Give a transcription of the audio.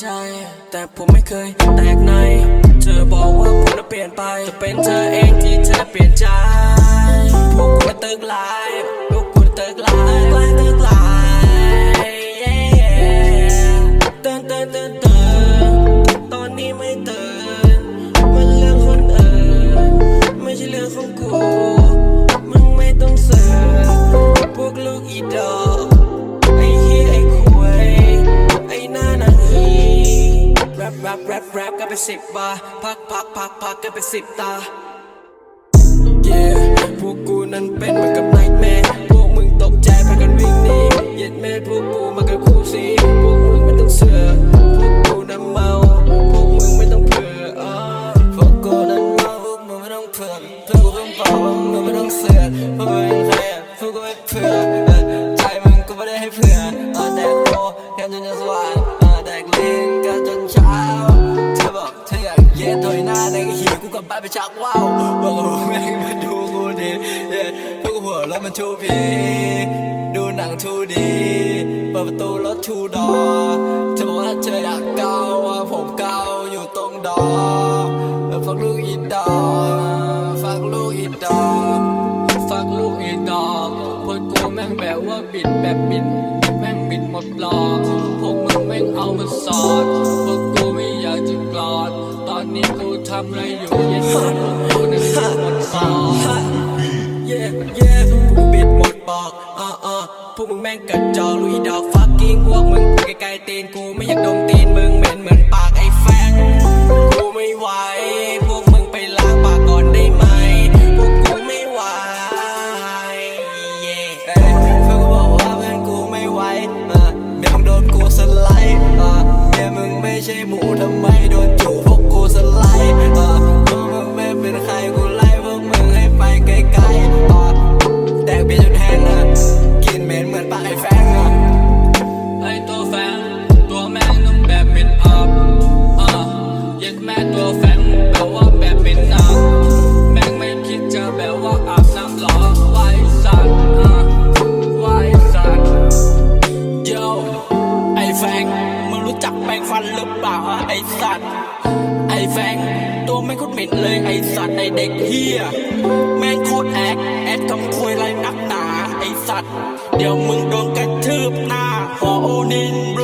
ใช่ แต่ผมไม่เคยแตกใน เธอบอกว่าผมน่ะเปลี่ยนไป จะเป็นเธอเองที่เธอเปลี่ยนใจ ปแรปกันไปสิบบาพักพักพักพักกันไปสิบตา Yeah พวกกูนั้นเป็นเหมือนกับน กับบ้านไปชักว่าวบอกว่าแม่งมาดูกูดิเย้พวกกูหัวแล้วมันชูพีดูหนังทูดีเปิดประตูรถทูดอเธอบอกว่าเธออยากเกาว่าผมเกาอยู่ตรงดอแล้วฟักลูกอีดอฟักลูกอีดอฟักลูกอีดอพวกกูแม่งแบบว่าบิดแบบบิดแม่งบิดหมดหลอกพวกมึงแม่งเอามาสอนพวกกูไม่อยากจะกลอด ตอนนี้กูทำอะไรอยู่ พวกมึงแม่งกัดจอกลุยดอกฟักกิ้งพวกมึงไกลๆตีนกูไม่อยากดม ฟันหรือเปล่าไอสัตว์ ไอแฟงตัวไม่งโคตรเหม็นเลยไอสัตว์ไอเด็กเฮียแม่งโคตรแอคแอดทำคุยไรนักหนาไอสัตว์ เดี๋ยวมึงโดนกระทืบหน้าหอโอนินบล